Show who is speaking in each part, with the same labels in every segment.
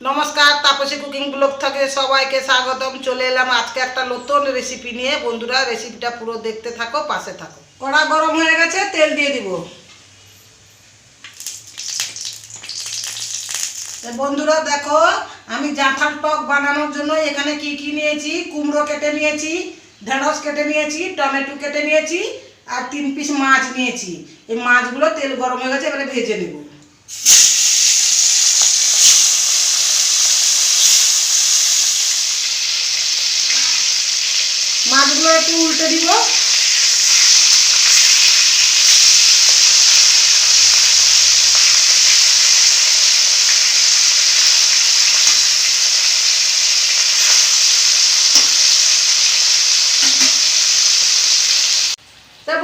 Speaker 1: নমস্কার, Tapasi cooking blog থেকে সবাইকে স্বাগতম। চলে এলাম আজকে একটা নতুন রেসিপি নিয়ে। বন্ধুরা রেসিপিটা পুরো দেখতে থাকো, পাশে থাকো। কড়া গরম হয়ে গেছে, তেল দিয়ে দিব। বন্ধুরা, দেখো, আমি জাঁঠাল টক বানানোর জন্য এখানে কি কি নিয়েছি? কুমড়ো কেটে নিয়েছি, ঢেঁড়স কেটে নিয়েছি, টমেটো কেটে নিয়েছি, আর তিন পিস মাছ নিয়েছি। এই মাছগুলো তেল গরম হয়ে গেছে, এবারে ভেজে নেব। মাছগুলো একটু উল্টে দিব।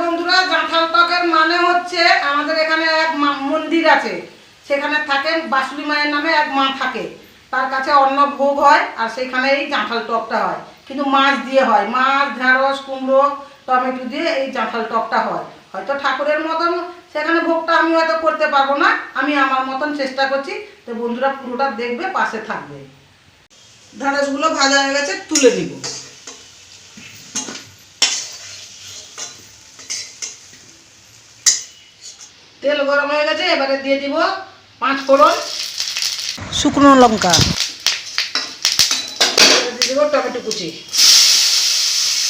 Speaker 1: বন্ধুরা, জাঁঠাল টকের মানে হচ্ছে আমাদের এখানে এক মন্দির আছে। সেখানে থাকেন বাসুলি মায়ের নামে এক মা থাকে। তার কাছে অন্ন ভোগ হয় আর সেখানে এই জাঁঠাল টকটা হয়। কিন্তু মাছ দিয়ে হয়। মাছ, ঢেঁড়স, কুমড়ো, টমেটো দিয়ে এই জাঁঠাল টকটা হয়। হয়তো ঠাকুরের মতন সেখানে ভোগটা আমি হয়তো করতে পারব না। আমি আমার মতন চেষ্টা করছি তো বন্ধুরা পুরোটা দেখবে, পাশে থাকবে। ঢেঁড়সগুলো ভাজা হয়ে গেছে, তুলে নিব। তেল গরম হয়ে গেছে, এবারে দিয়ে দিব পাঁচ ফোড়ন। শুকনো লঙ্কা। দিব টমেটো কুচি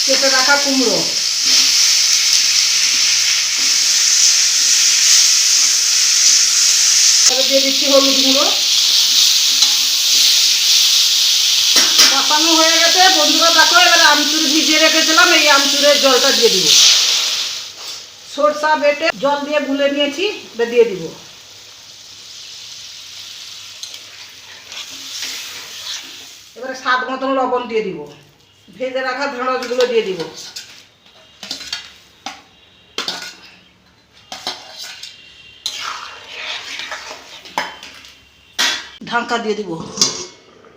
Speaker 1: কেটে রাখা কুমড়ো দিয়ে দিচ্ছি হলুদ গুঁড়ো। কষানো হয়ে গেছে। বন্ধুরা, দেখো, এবারে আমচুর ভিজিয়ে রেখেছিলাম। এই আমচুরের জলটা দিয়ে দিব। সরষা বেটে জল দিয়ে গুলে নিয়েছি দিয়ে দিব। এবারে স্বাদ মতন লবণ দিয়ে দিব। ভেজে রাখা ঢেঁড়সগুলো দিয়ে দিব। ঢাকা দিয়ে দিব।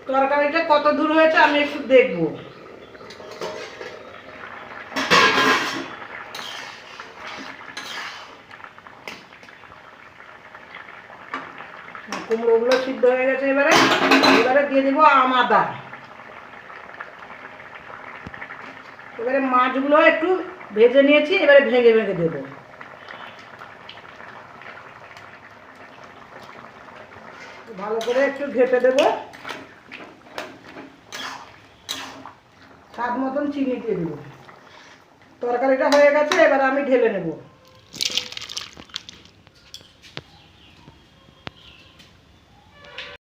Speaker 1: তরকারিটা কত দূর হয়েছে আমি একটু দেখব। কুমড়োগুলো সিদ্ধ হয়ে গেছে এবারে। এবারে দিয়ে দিব আম এবারে মাছগুলো একটু ভেজে নিয়েছি, এবারে ভেঙে ভেঙে দেবো। ভালো করে একটু ঘেটে দেবো। স্বাদ মতন চিনি দিয়ে দেবো। তরকারিটা হয়ে গেছে, এবার আমি ঢেলে নেব।